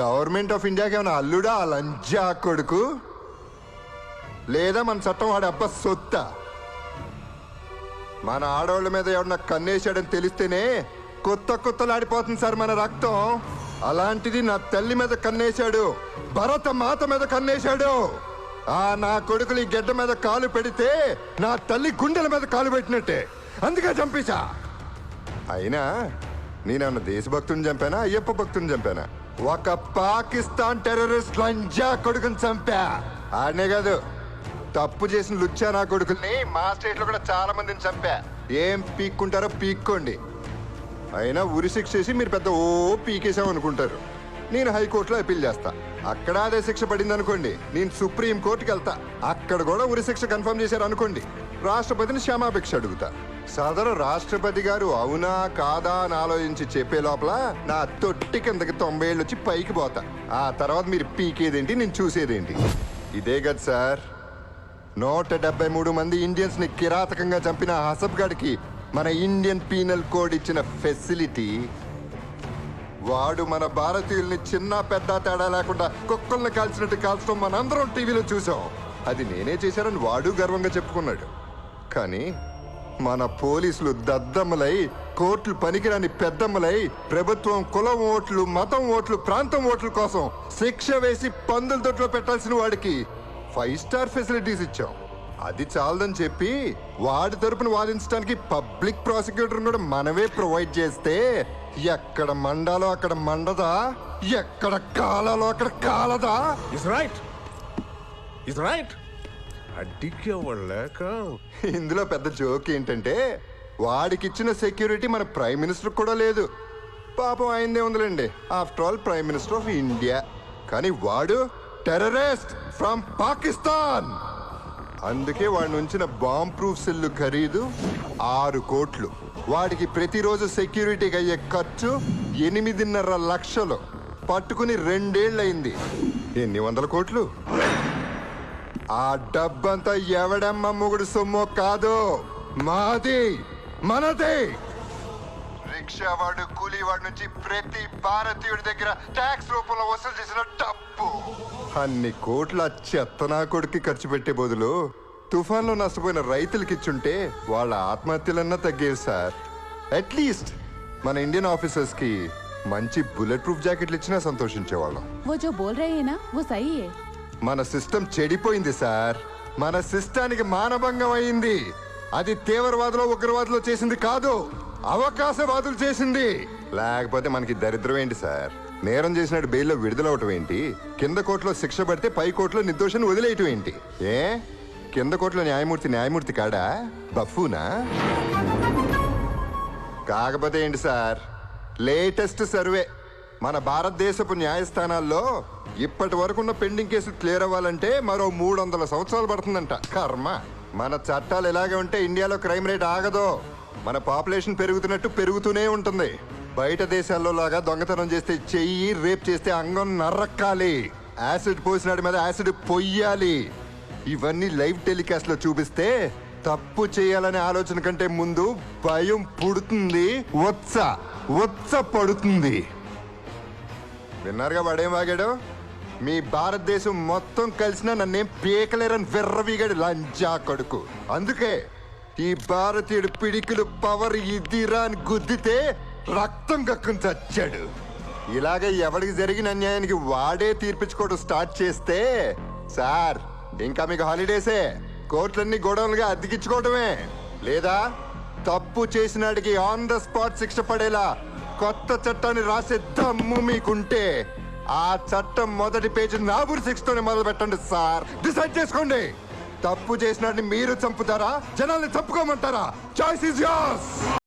Government of ఇండియాకి ఏమైనా అల్లుడా? ఆ లంజా కొడుకు? లేదా మన చట్టం వాడి అబ్బ సొత్త? మన ఆడవాళ్ళ మీద ఎవరన్నా కన్నేశాడని తెలిస్తేనే కొత్త కొత్తలాడిపోతుంది సార్ మన రక్తం. అలాంటిది నా తల్లి మీద కన్నేశాడు భరత మాత మీద కన్నేశాడు. ఆ నా కొడుకులు ఈ గెడ్డ మీద కాలు పెడితే నా తల్లి గుండెల మీద కాలు పెట్టినట్టే. అందుకే చంపేశా. అయినా నేనన్న దేశభక్తుని చంపానా? అయ్యప్ప భక్తుని చంపానా? ఒక పాకిస్తాన్ టెర్రరిస్ట్ లంజా కొడుకుని చంపా. ఆడనే కాదు తప్పు చేసిన లుచ్చా నా కొడుకుల్ని మా స్టేట్లో కూడా చాలా మందిని చంపా. ఏం పీక్కుంటారో పీక్కోండి. అయినా ఉరి శిక్ష చేసి మీరు పెద్ద ఓ పీకేసాం అనుకుంటారు. నేను హైకోర్టులో అప్పీల్ చేస్తా. అక్కడ అదే శిక్ష పడింది అనుకోండి నేను సుప్రీం కోర్టుకి వెళ్తా అక్కడ కూడా ఉరి శిక్ష కన్ఫర్మ్ చేశారు అనుకోండి రాష్ట్రపతిని క్షమాభిక్ష అడుగుతా. సదరు రాష్ట్రపతి గారు అవునా కాదా అని ఆలోచించి చెప్పే లోపల నా తొట్టి కిందకి తొంభై ఏళ్ళు వచ్చి పైకి పోతా. ఆ తర్వాత మీరు పీకేదేంటి నేను చూసేదేంటి? ఇదే కదా సార్. నూట డెబ్బై మూడు మంది ఇండియన్స్ని కిరాతకంగా చంపిన హసబ్ మన ఇండియన్ పీనల్ కోడ్ ఇచ్చిన ఫెసిలిటీ. వాడు మన భారతీయుల్ని చిన్న పెద్ద తేడా లేకుండా కుక్కల్ని కాల్చినట్టు కాల్చడం మనందరం టీవీలో చూసాం. అది నేనే చేశానని వాడు గర్వంగా చెప్పుకున్నాడు. కానీ మన పోలీసులు దద్దమ్మలై కోర్టులు పనికిరాని పెద్దమ్మలై ప్రభుత్వం కులం ఓట్లు మతం ఓట్లు ప్రాంతం ఓట్ల కోసం శిక్ష వేసి పందుల దొట్లో పెట్టాల్సిన వాడికి ఫైవ్ స్టార్ ఫెసిలిటీస్ ఇచ్చాం. అది చాలదని చెప్పి వాడి తరపున వాదించడానికి పబ్లిక్ ప్రాసిక్యూటర్ కూడా మనమే ప్రొవైడ్ చేస్తే ఎక్కడ మండాలో అక్కడ మండదా? ఎక్కడ కాలాలో అక్కడ కాలదా? ఇస్ రైట్ ఇస్ రైట్ అడ్డికేవాడు లేక ఇందులో పెద్ద జోక్ ఏంటంటే వాడికిచ్చిన సెక్యూరిటీ మన ప్రైమ్ మినిస్టర్ కూడా లేదు. పాపం అయిందే ఉందిలేండి. After all prime minister of India. కానీ వాడు టెర్రరిస్ట్ ఫ్రమ్ పాకిస్తాన్. అందుకే వాడి ఉంచిన బాంబ్ ప్రూఫ్ సెల్లు ఖరీదు ఆరు కోట్లు. వాడికి ప్రతిరోజు సెక్యూరిటీకి అయ్యే ఖర్చు ఎనిమిదిన్నర లక్షలు. పట్టుకుని రెండేళ్ళయింది. ఎన్ని వందల కోట్లు? ఆ డబ్బంతా ఎవడమ్మ మొగుడు సొమ్మో కాదు మాది మనది రిక్షావాడు కూలీవాడి నుంచి ప్రతి భారతీయుడి దగ్గర ట్యాక్స్ రూపంలో వసూలు చేసిన డబ్బు అన్ని కోట్ల చెత్తనా కొడుకు ఖర్చు పెట్టే బదులు తుఫాన్లో నష్టపోయిన రైతులకి ఇచ్చుంటే వాళ్ళ ఆత్మహత్యలన్నా తగ్గేవి సార్ అట్లీస్ట్ మన ఇండియన్ ఆఫీసర్స్ కి మంచి బుల్లెట్ ప్రూఫ్ జాకెట్లు ఇచ్చినా సంతోషించేవాళ్ళం वो जो बोल रहे हैं ना वो सही है మన సిస్టమ్ చెడిపోయింది సార్. మన సిస్టానికి మానభంగం అయింది. అది తీవ్రవాదులో ఉగ్రవాదులో చేసింది కాదు అవకాశవాదులు చేసింది. లేకపోతే మనకి దరిద్రం ఏంటి సార్? నేరం చేసినట్టు బెయిల్లో విడుదలవటం ఏంటి? కింద కోర్టులో శిక్ష పడితే పై కోర్టులో నిర్దోషాన్ని వదిలేయటం ఏంటి? ఏ? కింద కోర్టులో న్యాయమూర్తి న్యాయమూర్తి కాడా? బఫూనా? కాకపోతే ఏంటి సార్? Latest survey. మన భారతదేశపు న్యాయస్థానాల్లో ఇప్పటి వరకు ఉన్న పెండింగ్ కేసులు క్లియర్ అవ్వాలంటే మరో మూడు వందల సంవత్సరాలు పడుతుందంట. కర్మ. మన చట్టాలు ఎలాగే ఉంటే ఇండియాలో క్రైమ్ రేట్ ఆగదో మన పాపులేషన్ పెరుగుతున్నట్టు పెరుగుతూనే ఉంటుంది. బయట దేశాల్లో లాగా దొంగతనం చేస్తే చెయ్యి రేప్ చేస్తే అంగం నర్రక్కాలి యాసిడ్ పోసినాడి మీద యాసిడ్ పొయ్యాలి. ఇవన్నీ లైవ్ టెలికాస్ట్లో చూపిస్తే తప్పు చేయాలనే ఆలోచన కంటే ముందు భయం పుడుతుంది వత్స వత్స పడుతుంది. విన్నారుగా వాడేం వాగాడు? మీ భారతదేశం మొత్తం కలిసిన నన్నేం పీకలేరని విర్రవీగాడు లంజా కొడుకు. అందుకే ఈ భారతీయుడు పిడికిలు పవర్ ఇదిరా అని గుద్దితే రక్తం కక్కుని చచ్చాడు. ఇలాగ ఎవడికి జరిగిన అన్యాయానికి వాడే తీర్పించుకోవడం స్టార్ట్ చేస్తే సార్ ఇంకా మీకు హాలిడేసే. కోర్టులన్నీ గొడవలుగా అద్దెకించుకోవడమే లేదా తప్పు చేసినాడికి ఆన్ ద స్పాట్ శిక్ష పడేలా కొత్త చట్టాన్ని రాసే దమ్ము మీకుంటే ఆ చట్టం మొదటి పేజీ నాబురు శిక్షతోనే మొదలు పెట్టండి సార్. డిసైడ్ చేసుకోండి. తప్పు చేసినట్టు మీరు చంపుతారా? జనాల్ని చంపుకోమంటారా? Choice is yours